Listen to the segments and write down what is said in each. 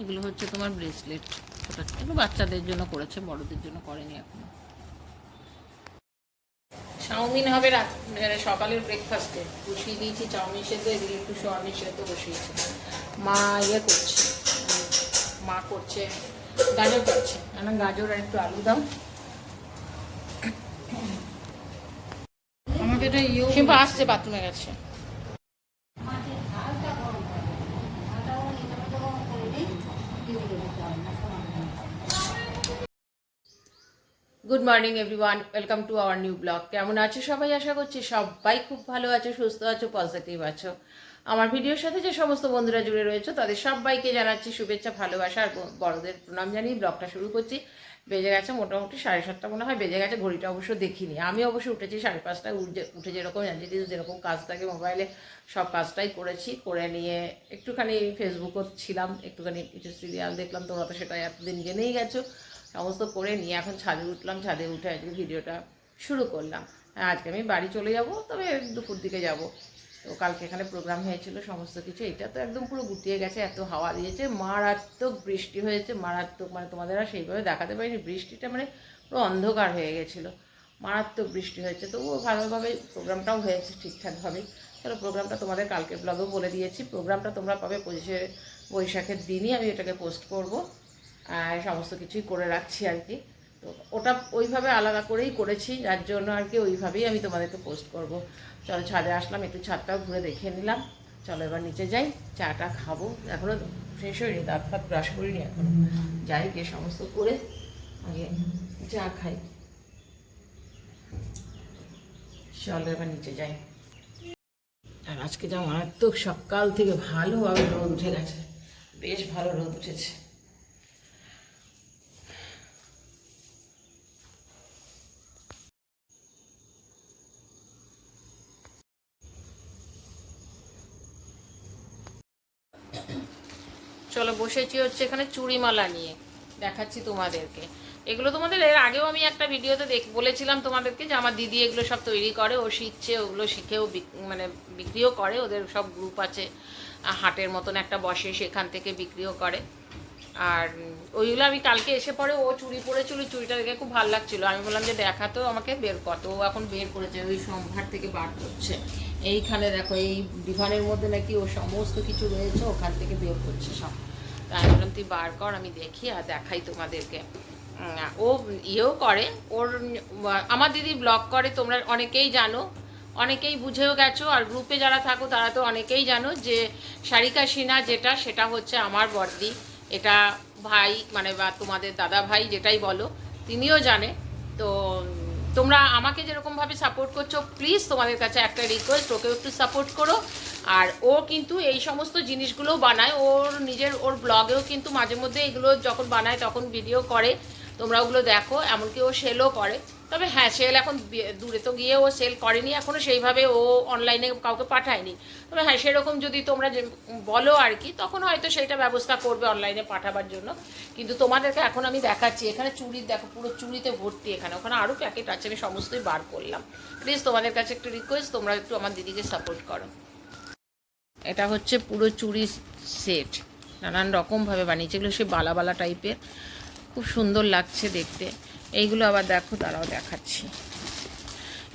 এগুলো হচ্ছে তোমার ব্রেসলেট ছোটো এগুলো বাচ্চাদের জন্য করেছে বড়দের জন্য করেনি এখনও। চাউমিন হবে রাত মানে সকালের ব্রেকফাস্টে বসিয়ে দিয়েছি চাউমিন সেদ্ধ এদিকে একটু সোয়াবিন সেদ্ধ বসিয়েছি। মা ইয়ে করছে মা করছে গাজর করছে। না গাজর আর একটু আলু দাও। আমাকে এটা শিল্পা আসছে বাথরুমে গেছে। Good morning everyone welcome to our new vlog কেমন আছো সবাই? আশা করছি সবাই খুব ভালো আছো, সুস্থ আছো পজিটিভ আছো। আমার ভিডিওর সাথে যে সমস্ত বন্ধুরা জুড়ে রয়েছে, তাদের সবাইকে জানাচ্ছি শুভেচ্ছা, ভালোবাসা আর বড়দের প্রণাম জানিয়ে ব্লগটা শুরু করছি। বেজে গেছে মোটামুটি সাড়ে সাতটা মনে হয়, বেজে গেছে, ঘড়িটা অবশ্য দেখিনি। আমি অবশ্য উঠেছি সাড়ে পাঁচটায় উঠে উঠে যেরকম জানি যেরকম কাজ থাকে মোবাইলে সব কাজটাই করেছি। করে নিয়ে একটুখানি ফেসবুকও ছিলাম, একটুখানি কিছু সিরিয়াল দেখলাম, তোমরা তো সেটা এতদিন জেনেই গেছো। সমস্ত করে নিয়ে এখন ছাদে উঠলাম, ছাদে উঠে আজকে ভিডিওটা শুরু করলাম। আজকে আমি বাড়ি চলে যাব, তবে দুপুর দিকে যাব। তো কালকে এখানে প্রোগ্রাম হয়েছিল সমস্ত কিছু, এটা তো একদম পুরো গুটিয়ে গেছে, এত হাওয়া দিয়েছে, মারাত্মক বৃষ্টি হয়েছে, মারাত্মক মানে তোমাদের আর সেইভাবে দেখাতে পারিনি, বৃষ্টিটা মানে পুরো অন্ধকার হয়ে গেছিল, মারাত্মক বৃষ্টি হয়েছে। তবুও ভালোভাবে প্রোগ্রামটাও হয়েছে ঠিকঠাকভাবেই চলো প্রোগ্রামটা তোমাদের কালকে ব্লগেও বলে দিয়েছি। প্রোগ্রামটা তোমরা পাবে পঁচিশে বৈশাখের দিনই, আমি এটাকে পোস্ট করব। সমস্ত কিছুই করে রাখছি আর কি। তো ওটা ওইভাবে আলাদা করেই করেছি, যার জন্য আর কি ওইভাবেই আমি তোমাদেরকে পোস্ট করব। চলো ছাদে আসলাম, একটু ছাদটাও ঘুরে দেখে নিলাম। চলো এবার নিচে যাই, চাটা খাব। এখনও শেষ হয়নি, দাঁত ফাত ব্রাশ করিনি এখনও। যাই গিয়ে সমস্ত করে আগে চা খাই। চলো এবার নিচে যাই। আর আজকে যা মারাত্মক সকাল থেকে ভালোভাবে রোদ উঠে গেছে, বেশ ভালো রোদ উঠেছে। চলো বসেছি হচ্ছে এখানে চুড়িমালা নিয়ে, দেখাচ্ছি তোমাদেরকে। এগুলো তোমাদের, এর আগেও আমি একটা ভিডিওতে দেখ, বলেছিলাম তোমাদেরকে যে আমার দিদি এগুলো সব তৈরি করে, ও শিখছে, ওগুলো শিখেও মানে বিক্রিও করে, ওদের সব গ্রুপ আছে। হাটের মতন একটা বসে সেখান থেকে বিক্রিও করে। আর ওইগুলো আমি কালকে এসে পরে ও চুড়ি পরেছিল চুড়িটা দেখে খুব ভালো লাগছিল। আমি বললাম যে দেখাতো আমাকে বের কত ও এখন বের করেছে, ওই সম্ভার থেকে বার করছে। এইখানে দেখো, এই ডিভানের মধ্যে নাকি ও সমস্ত কিছু রয়েছে, ওখান থেকে বের করছে সব। তাই আমি বললাম, তুই বার কর, আমি দেখি আর দেখাই তোমাদেরকে। ও ইয়েও করে, ওর আমার দিদি ব্লগ করে, তোমরা অনেকেই জানো, অনেকেই বুঝেও গেছো, আর গ্রুপে যারা থাকো, তারা তো অনেকেই জানো যে সারিকা সিনহা যেটা, সেটা হচ্ছে আমার বর্দি এটা ভাই মানে বা তোমাদের দাদা ভাই যেটাই বলো, তিনিও জানে। তো তোমরা আমাকে যেরকমভাবে সাপোর্ট করছ প্লিজ তোমাদের কাছে একটা রিকোয়েস্ট ওকেও একটু সাপোর্ট করো। আর ও কিন্তু এই সমস্ত জিনিসগুলো বানায়। ওর নিজের, ওর ব্লগেও কিন্তু মাঝে মধ্যে এগুলো যখন বানায়, তখন ভিডিও করে। তোমরা ওগুলো দেখো, এমনকি ও সেলও করে। তবে হ্যাঁ সেল এখন দূরে তো গিয়ে ও সেল করেনি এখনও সেইভাবে ও অনলাইনে কাউকে পাঠায়নি। তবে হ্যাঁ সেরকম যদি তোমরা বলো আর কি, তখন হয়তো সেইটা ব্যবস্থা করবে অনলাইনে পাঠাবার জন্য। কিন্তু তোমাদেরকে এখন আমি দেখাচ্ছি, এখানে চুড়ির দেখো পুরো চুড়িতে ভর্তি এখানে। ওখানে আরও প্যাকেট আছে, আমি সমস্তই বার করলাম। প্লিজ তোমাদের কাছে একটু রিকোয়েস্ট তোমরা একটু আমার দিদিকে সাপোর্ট করো। এটা হচ্ছে পুরো চুড়ি সেট নানান রকমভাবে বানিয়েছে, এগুলো সে বালা বালা টাইপের খুব সুন্দর লাগছে দেখতে। এইগুলো আবার দেখো তারাও দেখাচ্ছি।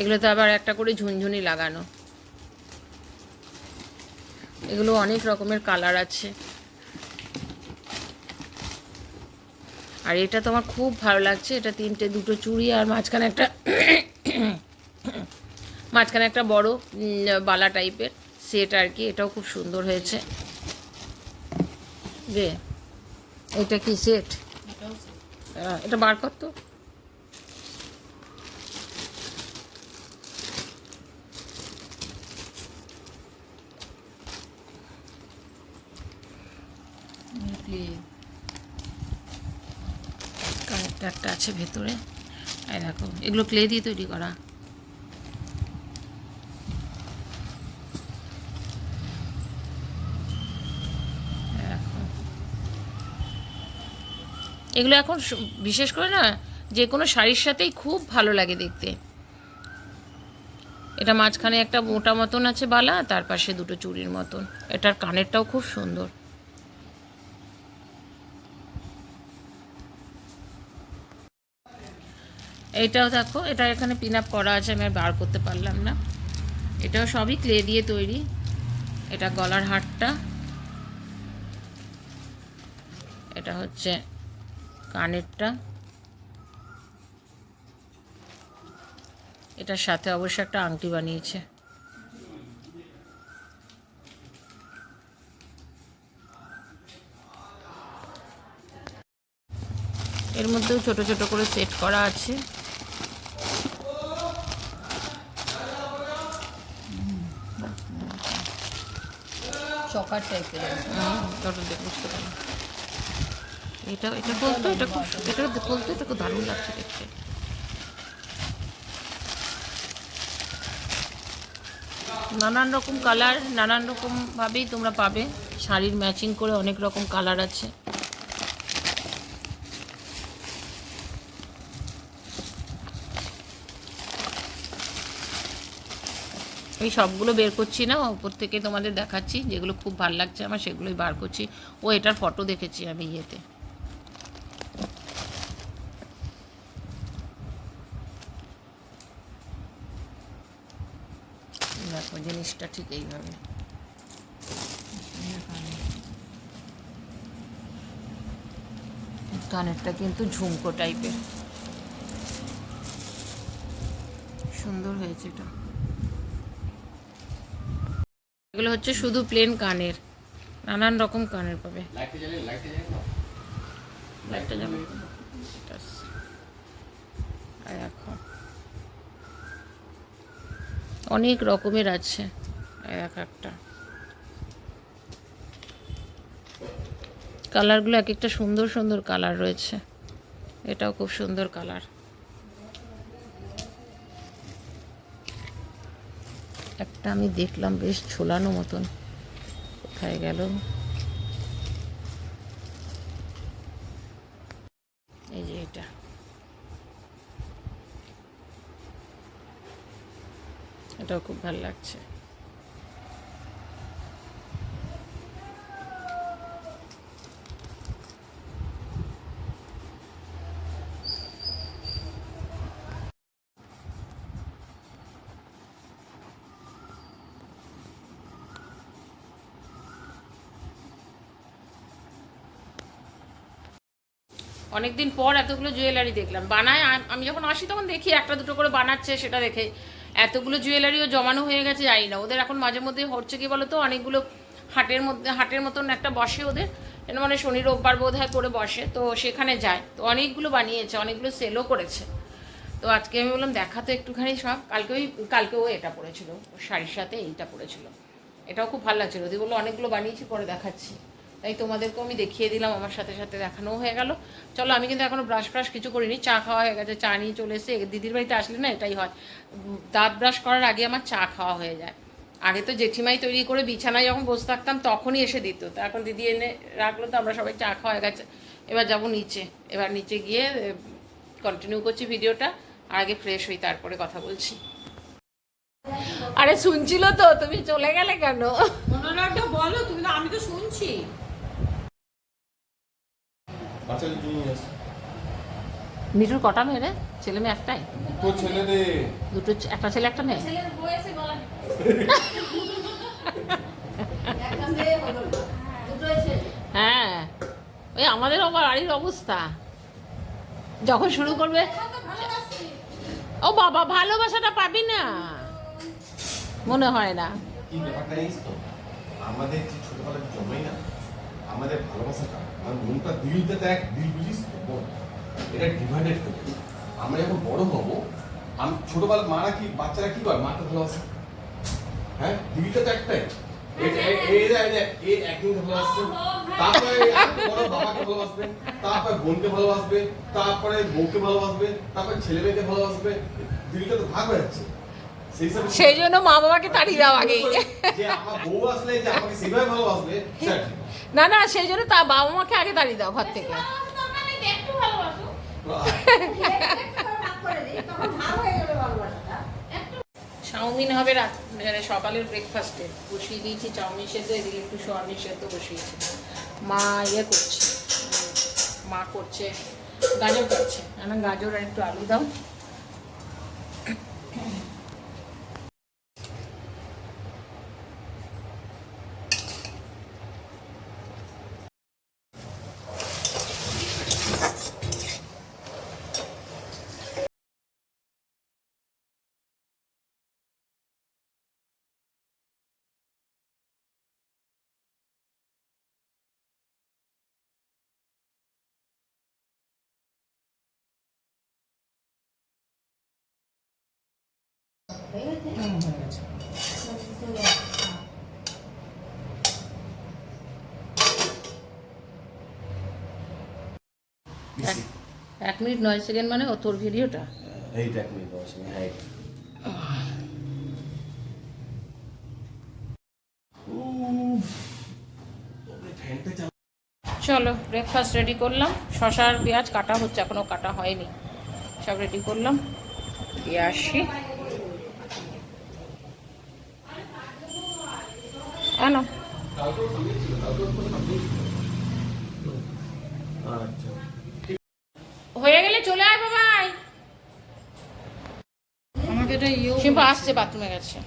এগুলোতে আবার একটা করে ঝুনঝুনি লাগানো। এগুলো অনেক রকমের কালার আছে। আর এটা তো আমার খুব ভালো লাগছে এটা তিনটে দুটো চুড়ি আর মাঝখানে একটা মাঝখানে একটা বড় বালা টাইপের সেট আর কি এটাও খুব সুন্দর হয়েছে। রে এটা কি সেট? এটাও এটা বার কর কানেরটা একটা আছে ভেতরে। এই দেখো, এগুলো ক্লে দিয়ে তৈরি করা। এগুলো এখন বিশেষ করে না, যে কোনো শাড়ির সাথেই খুব ভালো লাগে দেখতে। এটা মাঝখানে একটা মোটা মতন আছে বালা, তার পাশে দুটো চুড়ির মতন। এটার কানেরটাও খুব সুন্দর। এইটাও দেখো, এটা এখানে পিন আপ করা আছে, আমি আর বার করতে পারলাম না। এটাও সবই ক্লে দিয়ে তৈরি, এটা গলার হারটা। এটা হচ্ছে কানেরটা। এটার সাথে অবশ্য একটা আংটি বানিয়েছে। এর মধ্যেও ছোট ছোট করে সেট করা আছে। চকার টাইপের বুঝতে পারলাম। এটা এটা বলতো, এটা খুব, এটা বলতো এটা খুব দারুণ লাগছে দেখতে। নানান রকম কালার নানান রকম ভাবেই তোমরা পাবে। শাড়ির ম্যাচিং করে অনেক রকম কালার আছে। এই সবগুলো বের করছি না, ওপর থেকে তোমাদের দেখাচ্ছি, যেগুলো খুব ভালো লাগছে আমার সেগুলোই বার করছি। ও এটার ফটো দেখেছি আমি ইয়েতে। দেখো, জিনিসটা ঠিক এইভাবে। কানেরটা কিন্তু ঝুমকো টাইপের সুন্দর হয়েছে এটা। এগুলো হচ্ছে শুধু প্লেন কানের নানান রকম কানের পাবে। দেখো অনেক রকমের আছে। এক একটা। কালারগুলো এক একটা সুন্দর সুন্দর কালার রয়েছে। এটাও খুব সুন্দর কালার একটা আমি দেখলাম বেশ ছোলানো মতন। কোথায় গেল? এই যে এটা। এটাও খুব ভালো লাগছে। অনেকদিন পর এতগুলো জুয়েলারি দেখলাম। বানায়, আমি যখন আসি তখন দেখি একটা দুটো করে বানাচ্ছে, সেটা দেখে এতগুলো জুয়েলারিও জমানো হয়ে গেছে, জানি না। ওদের এখন মাঝে মধ্যে হচ্ছে কি বলতো, অনেকগুলো হাটের মধ্যে, হাটের মতন একটা বসে ওদের। মানে শনি, রোববার বোধ হয় করে বসে, তো সেখানে যায়। তো অনেকগুলো বানিয়েছে, অনেকগুলো সেলও করেছে। তো আজকে আমি বললাম, দেখা তো একটুখানি সব। কালকে ওই কালকেও এটা পড়েছিল শাড়ির সাথে এইটা পড়েছিল। এটাও খুব ভালো লাগছিল। ওদের বলল, অনেকগুলো বানিয়েছি, পরে দেখাচ্ছি। তাই তোমাদেরকেও আমি দেখিয়ে দিলাম, আমার সাথে সাথে দেখানোও হয়ে গেল। চলো, আমি কিন্তু এখনও ব্রাশ ফ্রাশ কিছু করিনি। চা খাওয়া হয়ে গেছে, চা নিয়ে চলে এসে দিদির বাড়িতে আসলে না এটাই হয় দাঁত ব্রাশ করার আগে আমার চা খাওয়া হয়ে যায়। আগে তো জেঠিমাই তৈরি করে বিছানায় যখন বসে থাকতাম, তখনই এসে দিত। তো এখন দিদি এনে রাখল, তো আমরা সবাই চা খাওয়া হয়ে গেছে। এবার যাব নিচে। এবার নিচে গিয়ে কন্টিনিউ করছি ভিডিওটা। আর আগে ফ্রেশ হই, তারপরে কথা বলছি। আরে, শুনছিল তো? তুমি চলে গেলে কেন? বলো, তুমি আমি তো শুনছি। মিঠুর কটা মেয়ে রে? ছেলে মেয়ে একটাই? দুটো ছেলে রে দুটো একটা ছেলে একটা মেয়ে? হ্যাঁ। ওই আমাদের আবার বাড়ির অবস্থা। যখন শুরু করবে ও বাবা ভালোবাসাটা পাবি না। মনে হয় না। আমাদের ছোটবেলার না আমাদের ভালোবাসাটা, আমার মনটা দিলটা তো এক দিল বুঝিস? এটা ডিভাইডেড করে আমরা যখন বড় হব, আমি ছোটবেলা মারা কি, বাচ্চারা কি করে? মাকে ভালোবাসে। হ্যাঁ? দিলটা তো একটাই। তারপরে ভালোবাসবে, তারপরে বোনকে ভালোবাসবে, তারপরে ভালোবাসবে, তারপরে ছেলে মেয়েকে ভালোবাসবে। দিলটা তো ভাগ হয়ে যাচ্ছে। সেই জন্য মা বাবাকে তাড়িয়ে দাও আগে। না না সেই জন্য তা বাবা মাকে আগে তাড়িয়ে দাও ঘর থেকে। চাউমিন হবে রাত মানে সকালের ব্রেকফাস্টে বসিয়ে দিয়েছি চাউমিন সেদ্ধ এদিকে একটু সোয়াবিন সেদ্ধ বসিয়েছি। মা ইয়ে করছে মা করছে গাজর কাটছে না গাজর আর একটু আলু দাও। হুম, হয়ে গেছে। এক মিনিট নয় সেকেন্ড মানে ও তোর ভিডিওটা। এইটা এক মিনিট চালা- চলো ব্রেকফাস্ট রেডি করলাম। শশা আর পেঁয়াজ কাটা হচ্ছে এখনও কাটা হয়নি। সব রেডি করলাম। দিয়ে আসি। আনো হয়ে গেলে চলে আয় বাবাই। আমাকে এটা শিম্পা আসছে বাথরুমে গেছে।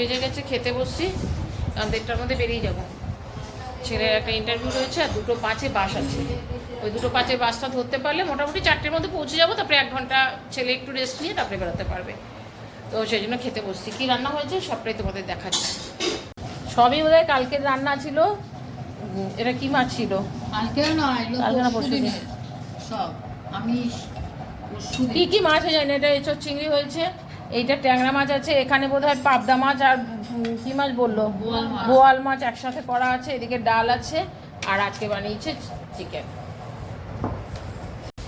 বেজে গেছে খেতে বসছি। কারণ দেড়টার মধ্যে বেরিয়ে যাব। ছেলের একটা ইন্টারভিউ রয়েছে আর দুটো পাঁচে বাস আছে। ওই দুটো পাঁচে বাসটা ধরতে পারলে মোটামুটি চারটের মধ্যে পৌঁছে যাব তারপরে এক ঘণ্টা ছেলে একটু রেস্ট নিয়ে তারপরে বেরোতে পারবে। তো সেই জন্য খেতে বসছি। কী রান্না হয়েছে সবটাই তোমাদের দেখাচ্ছি। সবই বোধহয় কালকের রান্না ছিল। এটা কি মাছ ছিল? কালকেও না কালকে না, পরশু পরশু সব আমি কি কি মাছ হয়ে যায় না এটা এঁচোর চিংড়ি হয়েছে। এইটা ট্যাংরা মাছ আছে এখানে বোধ হয় পাবদা মাছ আর কি মাছ বলল? বোয়াল মাছ। একসাথে করা আছে এদিকে ডাল আছে আর আজকে বানিয়েছে চিকেন।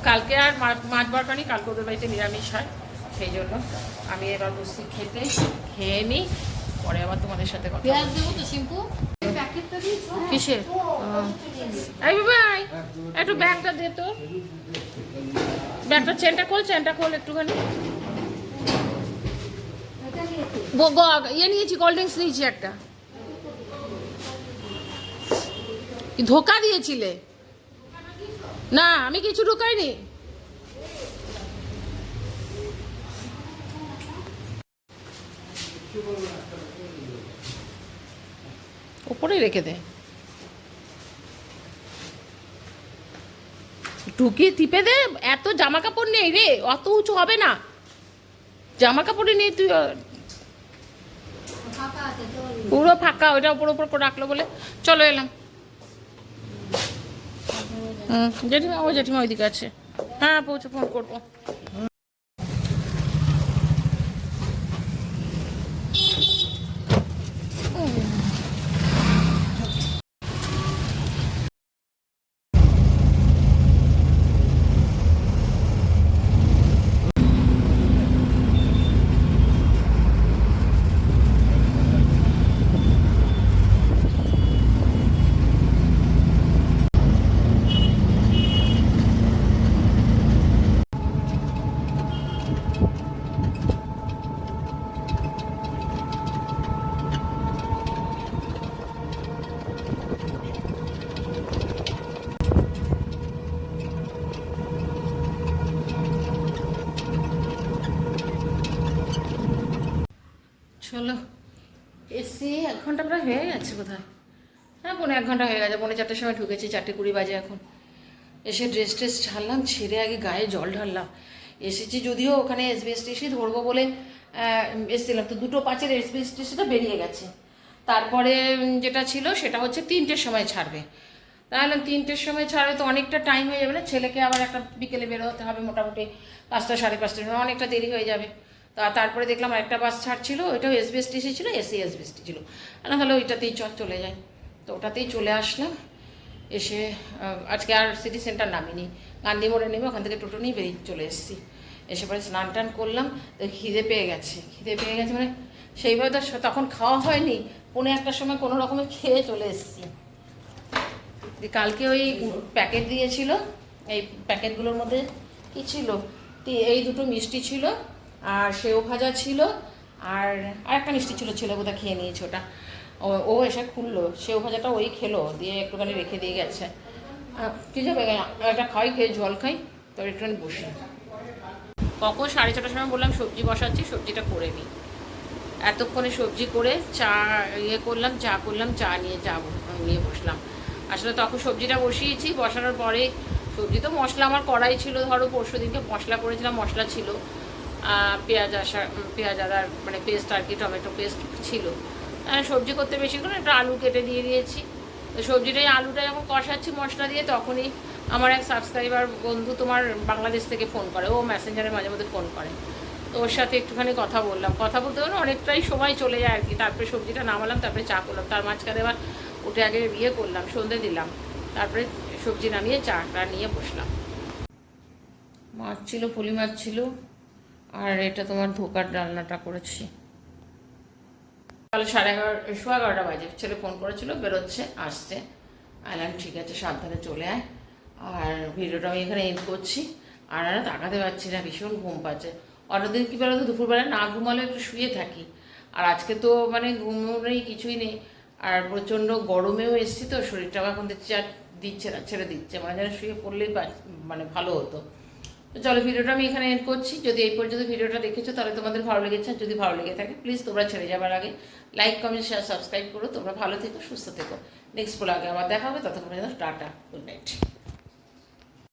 কালকে আর মাছ বারকানি কালকে ওদের বাড়িতে নিরামিষ হয় সেই জন্য আমি এবার বসছি খেতে খেয়ে নিই পরে আবার তোমাদের সাথে কথা কিসের? এই ভাই একটু ব্যাগটা দে তো। ব্যাগটা চেনটা খোল চেনটা খোল একটুখানি। ইয়ে নিয়েছি কোল্ড ড্রিঙ্কস নিয়েছি একটা। ধোকা দিয়েছিলে? না, আমি কিছু ঢুকাইনি। ওপরেই রেখে দে। ঢুকিয়ে টিপে দে, এত জামা কাপড় নেই রে, অত উঁচু হবে না। জামা কাপড়ই নেই তুই পুরো ফাঁকা, ওইটা ওপর ওপর করে রাখল বলে। চলো এলাম। হুম, জেঠিমা, ও জেঠিমা ওইদিকে আছে। হ্যাঁ পৌঁছে ফোন করব। চলো এসি এক ঘণ্টা প্রায় হয়ে গেছে কোথায় হ্যাঁ পৌনে এক ঘণ্টা হয়ে গেছে, পৌনে চারটের সময় ঢুকেছি, চারটে কুড়ি বাজে এখন। এসে ড্রেস ট্রেস ছাড়লাম ছেড়ে আগে গায়ে জল ঢাললাম। এসেছি যদিও ওখানে এসবিএসটিসি ধরবো বলে এসেছিলাম। তো দুটো পাঁচের এসবিএসটিসিটা বেরিয়ে গেছে। তারপরে যেটা ছিল সেটা হচ্ছে তিনটের সময় ছাড়বে। তাহলে তিনটের সময় ছাড়বে তো অনেকটা টাইম হয়ে যাবে না? ছেলেকে আবার একটা বিকেলে বেরোতে হবে মোটামুটি পাঁচটা, সাড়ে পাঁচটার অনেকটা দেরি হয়ে যাবে। তা তারপরে দেখলাম আরেকটা বাস ছাড়ছিল, ওইটাও এসবিএসটিসি ছিল এসি এসবিএসটি ছিল। না তাহলে ওইটাতেই চল চলে যাই। তো ওটাতেই চলে আসলাম, এসে আজকে আর সিটি সেন্টার নামিনি। গান্ধী মোড়ে নেমে ওখান থেকে টোটো নিয়ে বেরিয়ে চলে এসেছি। এসে পরে স্নান টান করলাম, তো খিদে পেয়ে গেছে। খিদে পেয়ে গেছে মানে সেইভাবে তো তখন খাওয়া হয়নি, পৌনে একটার সময় কোনো রকমে খেয়ে চলে এসেছি। কালকে ওই প্যাকেট দিয়েছিল, এই প্যাকেটগুলোর মধ্যে কী ছিল? এই দুটো মিষ্টি ছিল আর সেও ভাজা ছিল, আর আর একটা মিষ্টি ছিল ছিল বোধহয় খেয়ে নিয়েছে ওটা। ও এসে খুললো, সেও ভাজাটা ওই খেলো, দিয়ে একটুখানি রেখে দিয়ে গেছে। কি যাবে একটা খাই, খেয়ে জল খাই তো একটুখানি বসি। কখন? সাড়ে ছটার সময় বললাম, সবজি বসাচ্ছি, সবজিটা করে নিই। এতক্ষণে সবজি করে চা ইয়ে করলাম, চা করলাম, চা নিয়ে চা নিয়ে বসলাম। আসলে তখন সবজিটা বসিয়েছি, বসানোর পরে সবজি তো মশলা আমার কড়াই ছিল, ধরো পরশু দিনকে মশলা করেছিলাম, মশলা ছিল। পেঁয়াজ আসা পেঁয়াজ আদার মানে পেস্ট আর কি, টমেটো পেস্ট ছিল। সবজি করতে বেশি করে একটা আলু কেটে দিয়ে দিয়েছি। তো সবজিটাই, আলুটা যখন কষাচ্ছি মশলা দিয়ে, তখনই আমার এক সাবস্ক্রাইবার বন্ধু তোমার বাংলাদেশ থেকে ফোন করে। ও মেসেঞ্জারে মাঝে মধ্যে ফোন করে। তো ওর সাথে একটুখানি কথা বললাম। কথা বলতে বলতে অনেকটাই সময় চলে যায় আর কি। তারপরে সবজিটা নামালাম, তারপরে চা করলাম। তার মাঝখানে আবার উঠে আগে ইয়ে করলাম, সন্ধে দিলাম। তারপরে সবজি নামিয়ে চাটা নিয়ে বসলাম। মাছ ছিল, পুলি মাছ ছিল। আর এটা তোমার ধোকার ডালনাটা করেছি। কাল সাড়ে এগারো সোয়া এগারোটা বাজে। ছেলে ফোন করেছিল, বেরোচ্ছে, আসছে। আইলাম ঠিক আছে, সাবধানে চলে আয়। আর ভিডিওটা আমি এখানে এন্ড করছি। আর আর তাকাতে পারছি না, ভীষণ ঘুম পাচ্ছে। অন্যদিন কী বলতো, দুপুরবেলা না ঘুমালে একটু শুয়ে থাকি। আর আজকে তো মানে ঘুমও কিছুই নেই। আর প্রচণ্ড গরমেও এসছি তো, শরীরটাও এখন দিচ্ছে আর দিচ্ছে না, ছেড়ে দিচ্ছে। মানে শুয়ে পড়লেই মানে ভালো হতো। তো চলো ভিডিওটা আমি এখানে এড করছি। যদি এই পর্যন্ত ভিডিওটা দেখেছ, তাহলে তোমাদের ভালো লেগেছে, আর যদি ভালো লেগে থাকে প্লিজ তোমরা ছেড়ে যাবার আগে লাইক কমেন্ট শেয়ার সাবস্ক্রাইব করো। তোমরা ভালো থেকো, সুস্থ থেকো। নেক্সট ব্লগে আবার দেখা হবে। ততক্ষণ টাটা গুড নাইট